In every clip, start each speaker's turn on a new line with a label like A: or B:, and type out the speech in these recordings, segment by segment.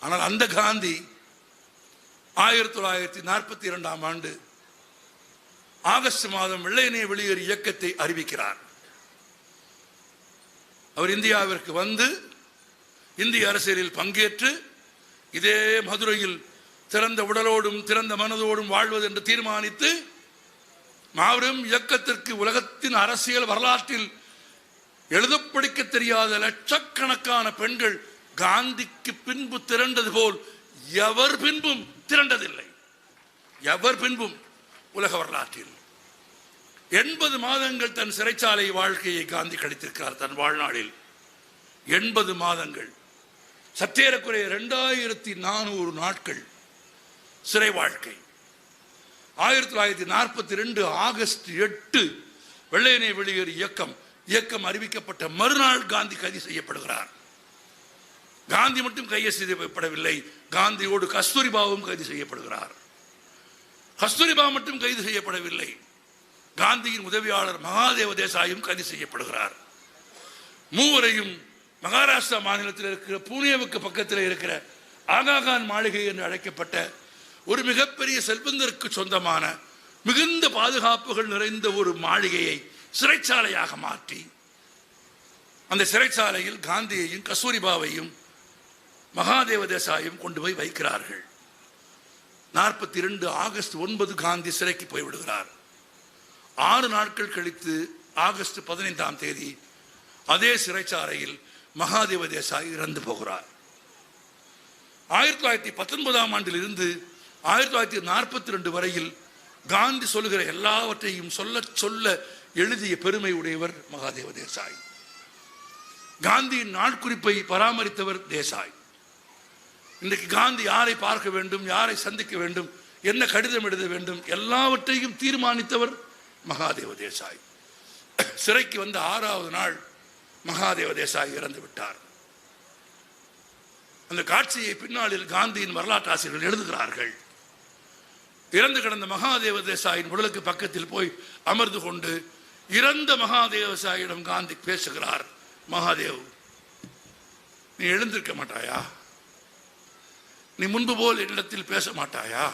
A: ஆனால் அந்த காந்தி ஆயிரத்தி தொள்ளாயிரத்தி நாற்பத்தி இரண்டாம் ஆண்டு ஆகஸ்ட் மாதம் வெள்ளையனே வெளியேறு இயக்கத்தை அறிவிக்கிறார். அவர் இந்தியாவிற்கு வந்து இந்திய அரசியலில் பங்கேற்று இதே மதுரையில் திறந்த உடலோடும் திறந்த மனதோடும் வாழ்வது என்று தீர்மானித்து மாபெரும் இயக்கத்திற்கு உலகத்தின் அரசியல் வரலாற்றில் எழுதப் படிக்க தெரியாத லட்சக்கணக்கான பெண்கள் காந்திக்கு பின்பு திரண்டது போல் எவர் பின்பும் திரண்டதில்லை. எவர் பின்பும் உலக வரலாற்றில். எண்பது மாதங்கள் தன் சிறைச்சாலை வாழ்க்கையை காந்தி கழித்திருக்கிறார் தன் வாழ்நாளில். எண்பது மாதங்கள். சற்றேறக்குறைய இரண்டாயிரத்தி நானூறு நாட்கள் சிறை வாழ்க்கை. ஆயிரத்தி தொள்ளாயிரத்தி நாற்பத்தி ரெண்டு ஆகஸ்ட் எட்டு வெள்ளையனை வெளியேறு இயக்கம். இயக்கம் அறிவிக்கப்பட்ட மறுநாள் காந்தி கைது செய்யப்படுகிறார். காந்தி மட்டும் கைது செய்யப்படவில்லை. காந்தியோடு கஸ்தூரிபாவும் கைது செய்யப்படுகிறார். கஸ்தூரிபா மட்டும் கைது செய்யப்படவில்லை. காந்தியின் உதவியாளர் மகாதேவ தேசாயும் கைது செய்யப்படுகிறார். மூவரையும் மகாராஷ்டிரா மாநிலத்தில் இருக்கிற பூனேவுக்கு பக்கத்தில் இருக்கிற ஆகாகான் மாளிகை என்று அழைக்கப்பட்ட ஒரு மிகப்பெரிய செல்வந்தருக்கு சொந்தமான மிகுந்த பாதுகாப்புகள் நிறைந்த ஒரு மாளிகையை சிறைச்சாலையாக மாற்றி அந்த சிறைச்சாலையில் காந்தியையும் கஸ்தூரிபாவையும் மகாதேவ தேசாயும் கொண்டு போய் வைக்கிறார்கள். நாற்பத்தி இரண்டு ஆகஸ்ட் ஒன்பது காந்தி சிறைக்கு போய்விடுகிறார் ஆறு நாட்கள் கழித்து ஆகஸ்ட் பதினைந்தாம் தேதி அதே சிறைச்சாலையில் மகாதேவ தேசாய் இறந்து போகிறார். ஆயிரத்தி தொள்ளாயிரத்தி பத்தொன்பதாம் ஆண்டில் இருந்து ஆயிரத்தி தொள்ளாயிரத்தி நாற்பத்தி ரெண்டு வரையில் காந்தி சொல்லுகிற எல்லாவற்றையும் சொல்ல சொல்ல எழுதிய பெருமை உடையவர் மகாதேவ தேசாய் காந்தியின் நாட்குறிப்பை பராமரித்தவர் தேசாய். இன்றைக்கு காந்தி யாரை பார்க்க வேண்டும் யாரை சந்திக்க வேண்டும் என்ன கடிதம் எழுத வேண்டும் எல்லாவற்றையும் தீர்மானித்தவர் மகாதேவ தேசாய். சிறைக்கு வந்த ஆறாவது நாள் மகாதேவ தேசாய் இறந்து விட்டார். அந்த காட்சியை பின்னாளில் காந்தியின் வரலாற்று ஆசிரியர்கள் எழுதுகிறார்கள். இறந்து கிடந்த மகாதேவ தேசாயின் உடலுக்கு பக்கத்தில் போய் அமர்ந்து கொண்டு இறந்த மகாதேவசாயிடம் காந்தி பேசுகிறார் மகாதேவ் நீ எழுந்திருக்க மாட்டாயா? நீ முன்பு போல் என்னிடத்தில் பேச மாட்டாயா?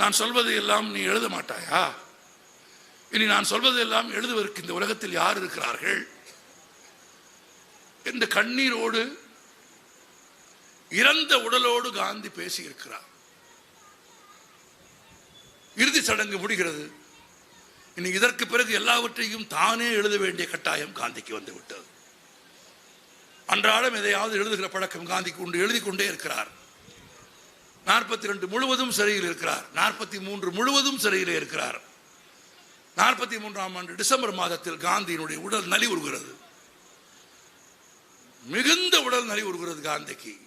A: நான் சொல்வதை எல்லாம் நீ எழுத மாட்டாயா? இனி நான் சொல்வதெல்லாம் எழுதுவதற்கு இந்த உலகத்தில் யார் இருக்கிறார்கள்? இந்த கண்ணீரோடு இறந்த உடலோடு காந்தி பேசியிருக்கிறார். இறுதி சடங்கு முடிகிறது. இனி இதற்கு பிறகு எல்லாவற்றையும் தானே எழுத வேண்டிய கட்டாயம் காந்திக்கு வந்து விட்டது. அன்றாடம் எதையாவது எழுதுகிற பழக்கம் காந்திக்கு உண்டு. எழுதி கொண்டே இருக்கிறார். நாற்பத்தி ரெண்டு முழுவதும் சிறையில் இருக்கிறார். நாற்பத்தி மூன்று முழுவதும் சிறையில் இருக்கிறார். நாற்பத்தி மூன்றாம் ஆண்டு டிசம்பர் மாதத்தில் காந்தியினுடைய உடல் நலி உருகிறது. மிகுந்த உடல் நலி உருகிறது காந்திக்கு.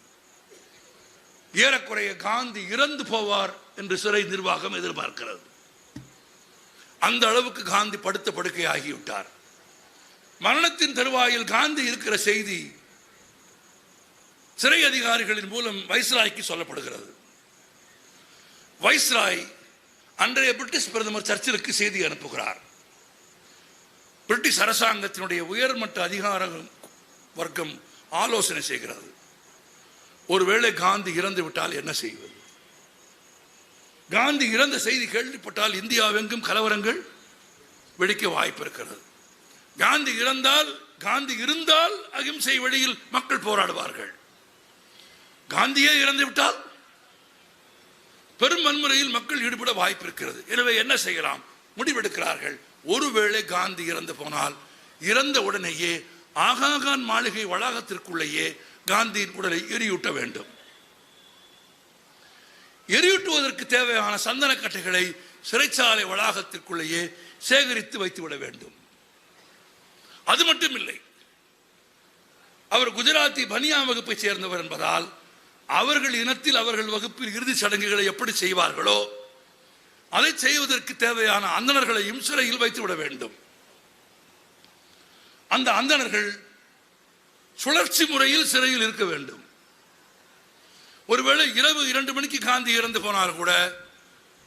A: ஏறக்குறைய காந்தி இறந்து போவார் என்று சிறை நிர்வாகம் எதிர்பார்க்கிறது. அந்த அளவுக்கு காந்தி படுத்த படுக்கை ஆகிவிட்டார் மரணத்தின் தருவாயில் காந்தி இருக்கிற செய்தி சிறை அதிகாரிகளின் மூலம் வைஸ்ராய்க்கு சொல்லப்படுகிறது. வைஸ்ராய் அன்றைய பிரிட்டிஷ் பிரதமர் சர்ச்சிலுக்கு செய்தி அனுப்புகிறார். பிரிட்டிஷ் அரசாங்கத்தினுடைய உயர்மட்ட அதிகார வர்க்கம் ஆலோசனை செய்கிறது. ஒருவேளை காந்தி இறந்து விட்டால் என்ன செய்வது? காந்தி இறந்த செய்தி கேள்விப்பட்டால் இந்தியாவெங்கும் கலவரங்கள் வெடிக்க வாய்ப்பு இருக்கிறது. காந்தி இறந்தால் காந்தி இருந்தால் அகிம்சை வழியில் மக்கள் போராடுவார்கள். காந்தியே இறந்து விட்டால் பெரும் வன்முறையில் மக்கள் ஈடுபட வாய்ப்பு இருக்கிறது எனவே என்ன செய்யலாம்? முடிவெடுக்கிறார்கள். ஒருவேளை காந்தி இறந்து போனால் இறந்த உடனேயே ஆகாகான் மாளிகை வளாகத்திற்குள்ளேயே காந்தியின் உடலை எரியூட்ட வேண்டும். எரியூட்டுவதற்கு தேவையான சந்தனக்கட்டைகளை சிறைச்சாலை வளாகத்திற்குள்ளேயே சேகரித்து வைத்துவிட வேண்டும். அது மட்டும் இல்லை அவர் குஜராத்தி பனியா வகுப்பை சேர்ந்தவர் என்பதால் அவர்கள் இனத்தில் அவர்கள் வகுப்பில் இறுதி சடங்குகளை எப்படி செய்வார்களோ அதை செய்வதற்கு தேவையான அந்தணர்களையும் சிறையில் வைத்து விட வேண்டும். அந்த அந்தணர்கள் சுழற்சி முறையில் சிறையில் இருக்க வேண்டும். ஒருவேளை இரவு இரண்டு மணிக்கு காந்தி இறந்து போனால் கூட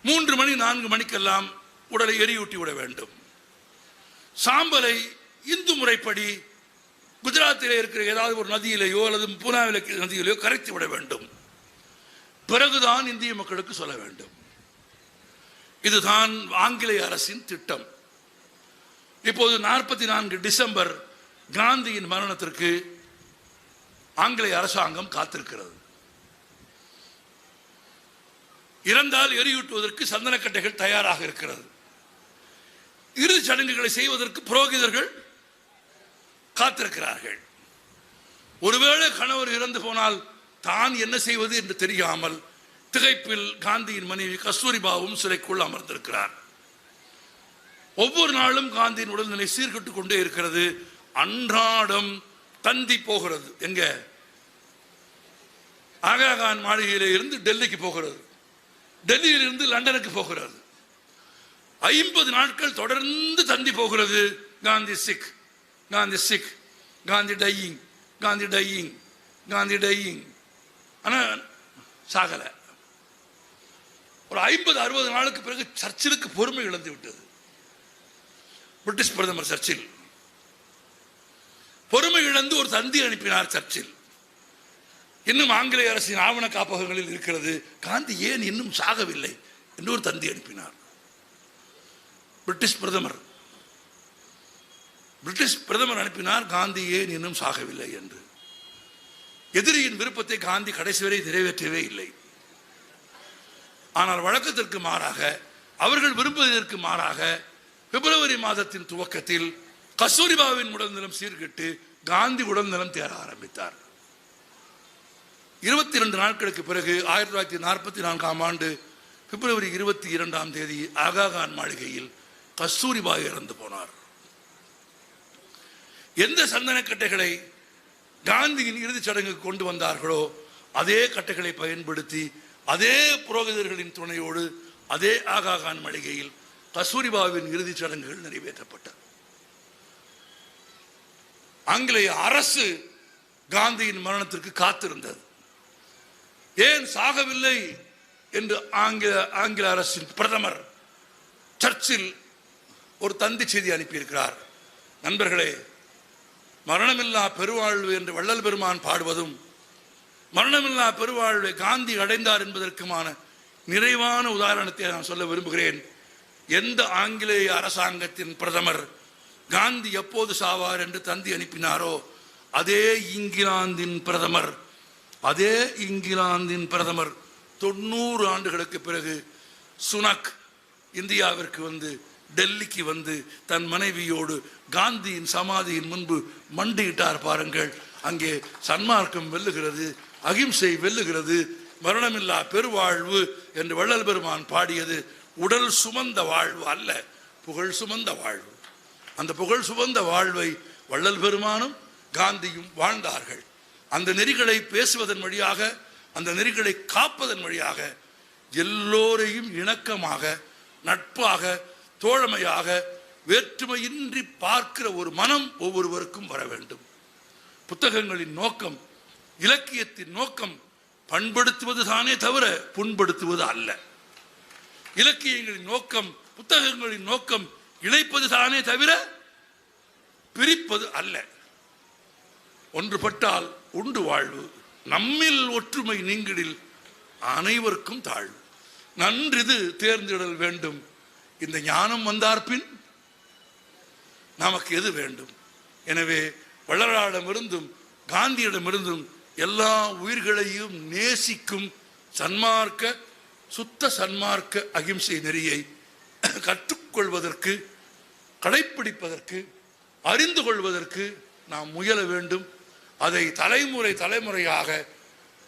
A: மூன்று மணி நான்கு மணிக்கெல்லாம் உடலை எரியூட்டி விட வேண்டும். சாம்பலை இந்து முறைப்படி குஜராத்தில் இருக்கிற ஏதாவது ஒரு நதியிலேயோ அல்லது பூனாவில் இருக்கிற நதியிலேயோ கரைத்து விட வேண்டும். பிறகுதான் இந்திய மக்களுக்கு சொல்ல வேண்டும். இதுதான் ஆங்கிலேய அரசின் திட்டம். இப்போது நாற்பத்தி நான்கு டிசம்பர் காந்தியின் மரணத்திற்கு ஆங்கிலேய அரசாங்கம் காத்திருக்கிறது. இறந்தால் எரியூட்டுவதற்கு சந்தனக்கட்டைகள் தயாராக இருக்கிறது. இறுதிச் சடங்குகளை செய்வதற்கு புரோகிதர்கள் காத்திருக்கிறார்கள். ஒருவேளை கணவர் இறந்து போனால் தான் என்ன செய்வது என்று தெரியாமல் திகைப்பில் காந்தியின் மனைவி கஸ்தூரிபாவும் சிறைக்குள் அமர்ந்திருக்கிறார். ஒவ்வொரு நாளும் காந்தியின் உடல்நிலை சீர்கட்டுக் கொண்டே இருக்கிறது. அன்றாடம் தந்தி போகிறது. எங்க? ஆகாகான் மாளிகையில இருந்து டெல்லிக்கு போகிறது. டெல்லியில் இருந்து லண்டனுக்கு போகிறது. ஐம்பது நாட்கள் தொடர்ந்து தந்தி போகிறது Gandhi sick. Gandhi sick Gandhi dying Gandhi dying Gandhi dying ஆனால் சாகலை. ஒரு ஐம்பது அறுபது நாளுக்கு பிறகு சர்ச்சிலுக்கு பொறுமை இழந்து விட்டது. பிரிட்டிஷ் பிரதமர் சர்ச்சில். பொறுமை இழந்து ஒரு தந்தி அனுப்பினார் சர்ச்சில். இன்னும் ஆங்கிலேய அரசின் ஆவண காப்பகங்களில் இருக்கிறது. காந்தி ஏன் இன்னும் சாகவில்லை? என்று ஒரு தந்தி அனுப்பினார். பிரிட்டிஷ் பிரதமர் பிரிட்டிஷ் பிரதமர் அனுப்பினார் காந்தி ஏன் இன்னும் சாகவில்லை? என்று. எதிரியின் விருப்பத்தை காந்தி கடைசி வரை நிறைவேற்றவே இல்லை. ஆனால் வழக்கத்திற்கு மாறாக அவர்கள் விரும்புவதற்கு மாறாக பிப்ரவரி மாதத்தின் துவக்கத்தில் கஸ்தூரிபாவின் உடல்நலம் சீர்கெட்டு காந்தி உடல்நலம் தேர ஆரம்பித்தார். இருபத்தி இரண்டு நாட்களுக்கு பிறகு ஆயிரத்தி தொள்ளாயிரத்தி நாற்பத்தி நான்காம் ஆண்டு பிப்ரவரி இருபத்தி இரண்டாம் தேதி ஆகாகான் மாளிகையில் கஸ்தூரிபாய் இறந்து போனார். எந்த சந்தன கட்டைகளை காந்தியின் இறுதிச் சடங்குக்கு கொண்டு வந்தார்களோ அதே கட்டைகளை பயன்படுத்தி அதே புரோகிதர்களின் துணையோடு அதே ஆகாகான் மாளிகையில் கஸ்தூரிபாவின் இறுதிச் சடங்குகள் நிறைவேற்றப்பட்டது ஆங்கிலேய அரசு காந்தியின் மரணத்திற்கு காத்திருந்தது. ஏன் சாகவில்லை என்று ஆங்கில ஆங்கில அரசின் பிரதமர் சர்ச்சில் ஒரு தந்தி செய்தி அனுப்பியிருக்கிறார். நண்பர்களே மரணமில்லா பெருவாழ்வு என்று வள்ளல் பெருமான் பாடுவதும் மரணமில்லா பெருவாழ்வை காந்தி அடைந்தார் என்பதற்குமான நிறைவான உதாரணத்தை நான் சொல்ல விரும்புகிறேன். எந்த ஆங்கிலேய அரசாங்கத்தின் பிரதமர் காந்தி எப்போது சாவார் என்று தந்தி அனுப்பினாரோ அதே இங்கிலாந்தின் பிரதமர் அதே இங்கிலாந்தின் பிரதமர் தொண்ணூறு ஆண்டுகளுக்கு பிறகு சுனக் இந்தியாவிற்கு வந்து டெல்லிக்கு வந்து தன் மனைவியோடு காந்தியின் சமாதியின் முன்பு மண்டியிட்டார் பாருங்கள். அங்கே சன்மார்க்கம் வெல்லுகிறது அகிம்சை வெல்லுகிறது மரணமில்லா பெருவாழ்வு என்று வள்ளல் பெருமான் பாடியது உடல் சுமந்த வாழ்வு அல்ல புகழ் சுமந்த வாழ்வு. அந்த புகழ் சுமந்த வாழ்வை வள்ளல் பெருமானும் காந்தியும் வாழ்ந்தார்கள். அந்த நெறிகளை பேசுவதன் வழியாக அந்த நெறிகளை காப்பதன் வழியாக எல்லோரையும் இணக்கமாக நட்பாக தோழமையாக வேற்றுமையின்றி பார்க்கிற ஒரு மனம் ஒவ்வொருவருக்கும் வர வேண்டும். புத்தகங்களின் நோக்கம் இலக்கியத்தின் நோக்கம் பண்படுத்துவது தானே தவிர புண்படுத்துவது அல்ல. இலக்கியங்களின் நோக்கம் புத்தகங்களின் நோக்கம் இணைப்பது தானே தவிர பிரிப்பது அல்ல. ஒன்றுபட்டால் உண்டு வாழ்வு நம்மில் ஒற்றுமை நீங்கிடில் அனைவருக்கும் தாழ்வு. நன்றிது தேர்ந்திடல் வேண்டும். இந்த ஞானம் வந்தார்பின் நமக்கு எது வேண்டும்? எனவே வள்ளலாரிடமிருந்தும் காந்தியிடமிருந்தும் எல்லா உயிர்களையும் நேசிக்கும் சன்மார்க்க சுத்த சன்மார்க்க அகிம்சை நெறியை கற்றுக்கொள்வதற்கு கடைப்பிடிப்பதற்கு அறிந்து கொள்வதற்கு நாம் முயல வேண்டும். அதை தலைமுறை தலைமுறையாக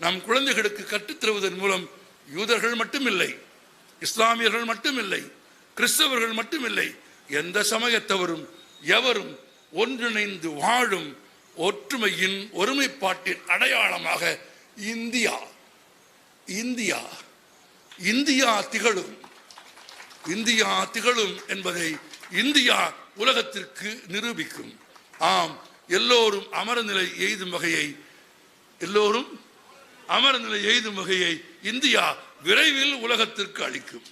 A: நம் குழந்தைகளுக்கு கற்றுத்தருவதன் மூலம் யூதர்கள் மட்டுமில்லை இஸ்லாமியர்கள் மட்டுமில்லை கிறிஸ்தவர்கள் மட்டுமில்லை. எந்த சமயத்தவரும் எவரும் ஒன்றிணைந்து வாழும் ஒற்றுமையின் ஒருமைப்பாட்டின் அடையாளமாக இந்தியா இந்தியா இந்தியா திகழும். இந்தியா திகழும் என்பதை இந்தியா உலகத்திற்கு நிரூபிக்கும். ஆம் எல்லோரும் அமரநிலை எய்தும் வகையை எல்லோரும் அமரநிலை எய்தும் வகையை இந்தியா விரைவில் உலகத்திற்கு அளிக்கும்.